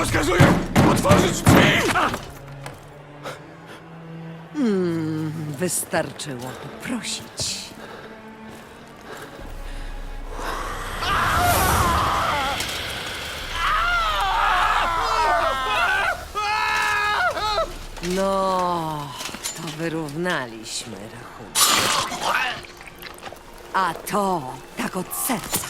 Rozkazuję otworzyć drzwi! Wystarczyło poprosić. No, to wyrównaliśmy rachunek. A to tak od serca.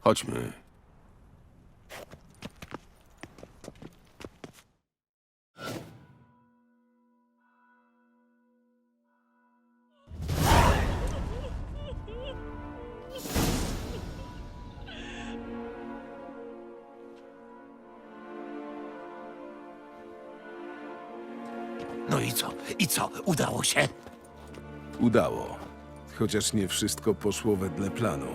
Chodźmy. No i co? I co? Udało się? Udało. Chociaż nie wszystko poszło wedle planu.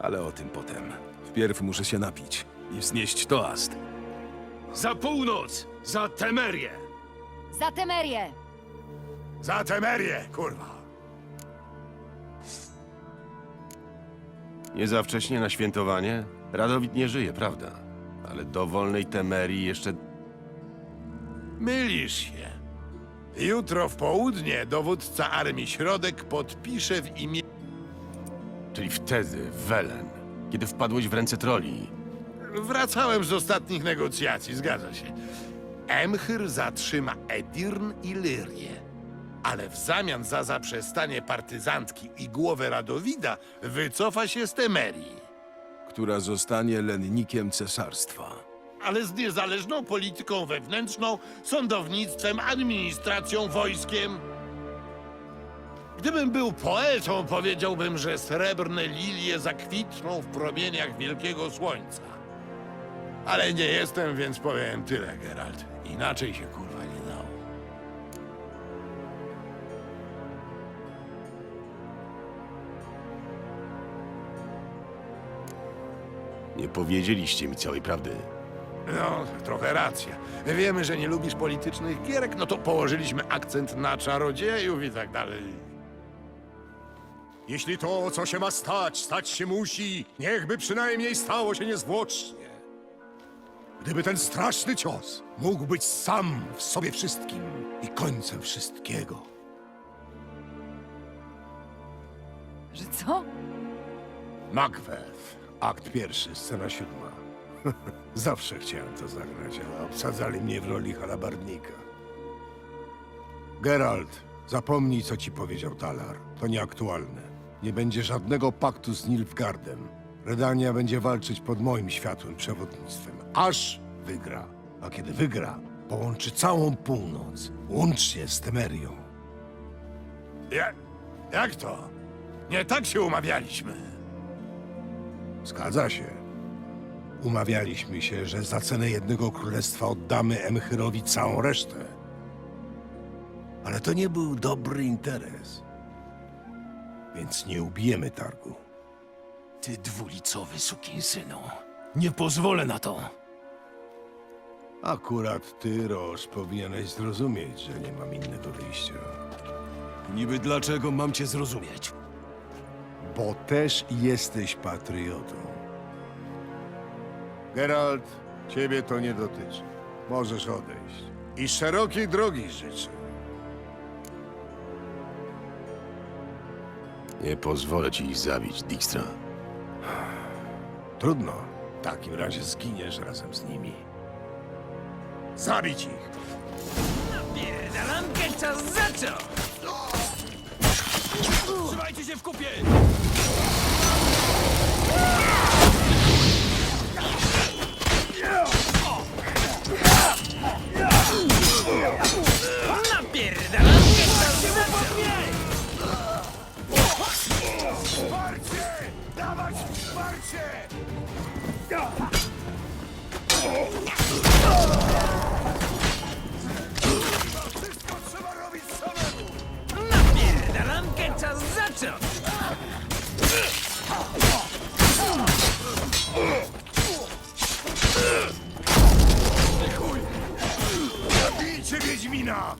Ale o tym potem. Wpierw muszę się napić i wznieść toast. Za północ! Za Temerię! Za Temerię! Za Temerię, kurwa! Nie za wcześnie na świętowanie? Radowit nie żyje, prawda? Ale do wolnej Temerii jeszcze... Mylisz się. Jutro w południe dowódca Armii Środek podpisze w imię... Czyli wtedy, w Welen, kiedy wpadłeś w ręce troli. Wracałem z ostatnich negocjacji, zgadza się. Emchyr zatrzyma Edirn i Lyrię. Ale w zamian za zaprzestanie partyzantki i głowę Radowida wycofa się z Temerii. która zostanie lennikiem cesarstwa. Ale z niezależną polityką wewnętrzną, sądownictwem, administracją, wojskiem. Gdybym był poetą, powiedziałbym, że srebrne lilie zakwitną w promieniach wielkiego słońca. Ale nie jestem, więc powiem tyle, Geralt. Inaczej się kurwa nie dało. Nie powiedzieliście mi całej prawdy. No, trochę racja. Wiemy, że nie lubisz politycznych gierek, no to położyliśmy akcent na czarodziejów i tak dalej. Jeśli to, co się ma stać, stać się musi, niechby przynajmniej stało się niezwłocznie. Gdyby ten straszny cios mógł być sam w sobie wszystkim i końcem wszystkiego. Że co? Macbeth, akt pierwszy, scena siódma. Zawsze chciałem to zagrać, ale obsadzali mnie w roli halabardnika. Geralt, zapomnij, co ci powiedział Talar. To nieaktualne. Nie będzie żadnego paktu z Nilfgaardem. Redania będzie walczyć pod moim światłym przewodnictwem, aż wygra. A kiedy wygra, połączy całą północ, łącznie z Temerią. Jak, jak to? Nie tak się umawialiśmy. Zgadza się. Umawialiśmy się, że za cenę jednego królestwa oddamy Emchyrowi całą resztę. Ale to nie był dobry interes. Więc nie ubijemy targu. Ty dwulicowy sukinsynu. Nie pozwolę na to. Akurat ty, Roż, powinieneś zrozumieć, że nie mam innego wyjścia. Niby dlaczego mam cię zrozumieć? Bo też jesteś patriotą. Geralt, ciebie to nie dotyczy. Możesz odejść. I szerokiej drogi życzę. Nie pozwolę ci ich zabić, Dijkstra. Trudno. W takim razie zginiesz razem z nimi. Zabić ich! Pierdalankę czas zaczął! Trzymajcie się w kupie! Wiedźmina!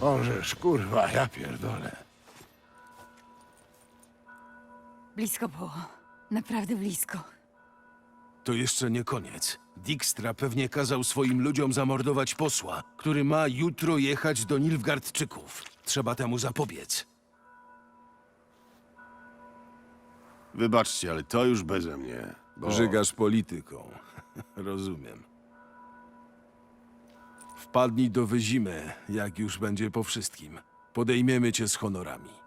Ożesz, kurwa, ja pierdolę. Blisko było. Naprawdę blisko. To jeszcze nie koniec. Dijkstra pewnie kazał swoim ludziom zamordować posła, który ma jutro jechać do Nilfgaardczyków. Trzeba temu zapobiec. Wybaczcie, ale to już beze mnie. Bo... Żygasz polityką. Rozumiem. Wpadnij do wyzimy, jak już będzie po wszystkim. Podejmiemy cię z honorami.